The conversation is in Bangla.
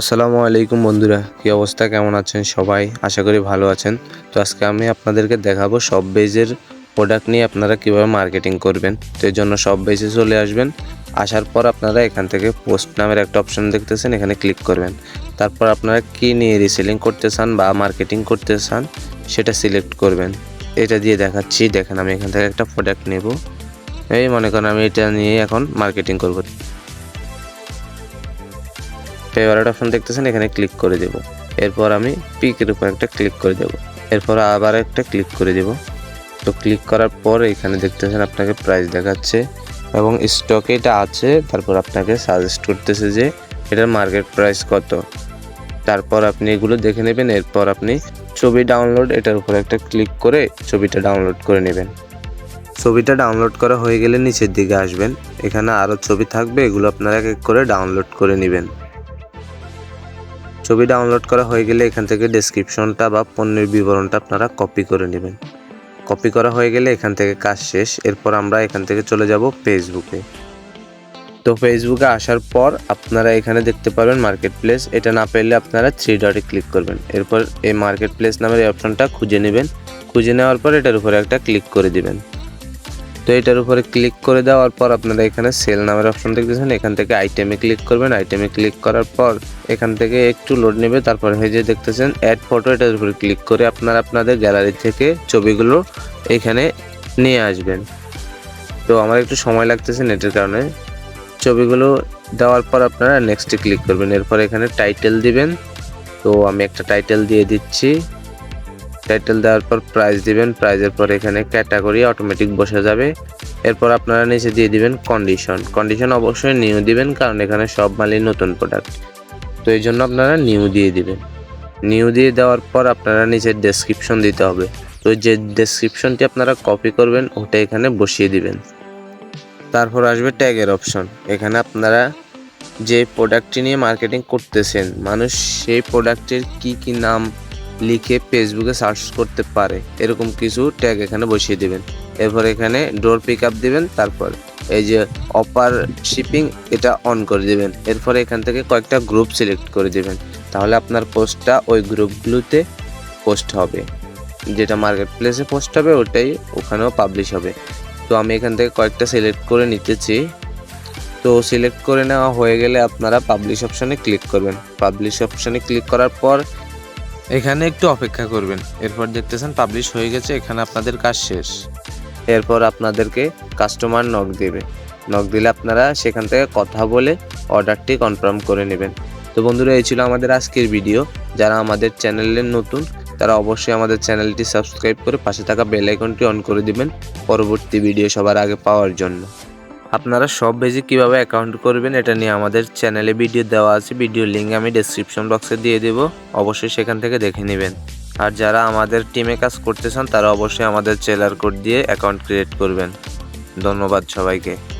আসসালামু আলাইকুম বন্ধুরা, কী অবস্থা? কেমন আছেন সবাই? আশা করি ভালো আছেন। তো আজকে আমি আপনাদেরকে দেখাবো সব বেজের প্রোডাক্ট নিয়ে আপনারা কীভাবে মার্কেটিং করবেন। তো এর জন্য সব বেজে চলে আসবেন। আসার পর আপনারা এখান থেকে পোস্ট নামের একটা অপশন দেখতেছেন, এখানে ক্লিক করবেন। তারপর আপনারা কী নিয়ে রিসেলিং করতে চান বা মার্কেটিং করতে চান, সেটা সিলেক্ট করবেন। এটা দিয়ে দেখাচ্ছি, দেখেন আমি এখান থেকে একটা প্রোডাক্ট নেব। এই মনে করেন আমি এটা নিয়ে এখন মার্কেটিং করব। ফেভারিট অপশন দেখতেছেন, এখানে ক্লিক করে দেব। এরপর আমি পিকের উপর একটা ক্লিক করে দেব। এরপর আবার একটা ক্লিক করে দেব। তো ক্লিক করার পর এখানে দেখতেছেন আপনাকে প্রাইস দেখাচ্ছে এবং স্টকে এটা আছে, তারপর আপনাকে সাজেস্ট করতেছে যে এটার মার্কেট প্রাইস কত। তারপর আপনি এগুলো দেখে নেবেন, এরপর আপনি ছবি ডাউনলোড এটার উপর একটা ক্লিক করে ছবিটা ডাউনলোড করে নেবেন। ছবিটা ডাউনলোড করা হয়ে গেলে নিচের দিকে আসবেন। এখানে আরও ছবি থাকবে, এগুলো আপনারা এক এক করে ডাউনলোড করে নেবেন। ছবি ডাউনলোড করা হয়ে গেলে এখান থেকে ডেসক্রিপশনটা বা পণ্যের বিবরণটা আপনারা কপি করে নেবেন। কপি করা হয়ে গেলে এখান থেকে কাজ শেষ। এরপর আমরা এখান থেকে চলে যাব ফেসবুকে তো ফেসবুকে আসার পর আপনারা এখানে দেখতে পারবেন মার্কেট প্লেস এটা না পেলে আপনারা থ্রি ডটে ক্লিক করবেন। এরপর এই মার্কেট প্লেস নামের এই অপশনটা খুঁজে নেবেন। খুঁজে নেওয়ার পর এটার উপরে একটা ক্লিক করে দিবেন। তো এটার উপরে ক্লিক করে দেওয়ার পর আপনারা এখানে সেল নামের অপশন দেখতেছেন, এখান থেকে আইটেমে ক্লিক করবেন। আইটেমে ক্লিক করার পর এখান থেকে একটু লোড নেবে, তারপর এই যে দেখতেছেন অ্যাড ফটো এটার উপরে ক্লিক করে আপনারা আপনাদের গ্যালারি থেকে ছবিগুলো এখানে নিয়ে আসবেন। তো আমার একটু সময় লাগতেছে নেটের কারণে। ছবিগুলো দেওয়ার পর আপনারা নেক্সটে ক্লিক করবেন। এরপর এখানে টাইটেল দিবেন। তো আমি একটা টাইটেল দিয়ে দিচ্ছি। টাইটেল দেওয়ার পর প্রাইস দিবেন প্রাইজের পর এখানে ক্যাটাগরি অটোমেটিক বসে যাবে। এরপর আপনারা নিচে দিয়ে দিবেন কন্ডিশন কন্ডিশন অবশ্যই নিউ দিবেন, কারণ এখানে সব মালই নতুন প্রোডাক্ট তো এই জন্য আপনারা নিউ দিয়ে দিবেন। নিউ দিয়ে দেওয়ার পর আপনারা নিচের ডেসক্রিপশন দিতে হবে। তো যে ডেসক্রিপশনটি আপনারা কপি করবেন, ওটা এখানে বসিয়ে দিবেন। তারপর আসবে ট্যাগের অপশন এখানে আপনারা যে প্রোডাক্টটি নিয়ে মার্কেটিং করতেছেন, মানুষ সেই প্রোডাক্টের কি কি নাম লিখে ফেসবুকে সার্চ করতে পারে। এরকম কিছু ট্যাগ এখানে বসিয়ে দিবেন। এরপর এখানে ডোর পিক আপ দিবেন, তারপর এই যে অপার শিপিং এটা অন করে দিবেন। এরপর এখান থেকে কয়েকটা গ্রুপ সিলেক্ট করে দিবেন। তাহলে আপনার পোস্টটা ওই গ্রুপগুলোতে পোস্ট হবে। যেটা মার্কেট প্লেসে পোস্ট হবে, ওটাই ওখানেও পাবলিশ হবে। তো আমি এখান থেকে কয়েকটা সিলেক্ট করে নিতেছি। তো সিলেক্ট করে নেওয়া হয়ে গেলে আপনারা পাবলিশ অপশানে ক্লিক করবেন। পাবলিশ অপশানে ক্লিক করার পর এখানে একটু অপেক্ষা করবেন। এরপর দেখতেছেন পাবলিশ হয়ে গেছে, এখানে আপনাদের কাজ শেষ। এরপর আপনাদেরকে কাস্টমার নক দেবে। নক দিলে আপনারা সেখান থেকে কথা বলে অর্ডারটি কনফার্ম করে নেবেন। তো বন্ধুরা, এই ছিল আমাদের আজকের ভিডিও যারা আমাদের চ্যানেলের নতুন, তারা অবশ্যই আমাদের চ্যানেলটি সাবস্ক্রাইব করে পাশে থাকা বেল আইকনটি অন করে দিবেন পরবর্তী ভিডিও সবার আগে পাওয়ার জন্য। আপনারা সব বেজি কীভাবে অ্যাকাউন্ট করবেন এটা নিয়ে আমাদের চ্যানেলে ভিডিও দেওয়া আছে। ভিডিও লিঙ্ক আমি ডেসক্রিপশন বক্সে দিয়ে দেব। অবশ্যই সেখান থেকে দেখে নেবেন। আর যারা আমাদের টিমে কাজ করতে চান, তারা অবশ্যই আমাদের চেলার কোড দিয়ে অ্যাকাউন্ট ক্রিয়েট করবেন। ধন্যবাদ সবাইকে।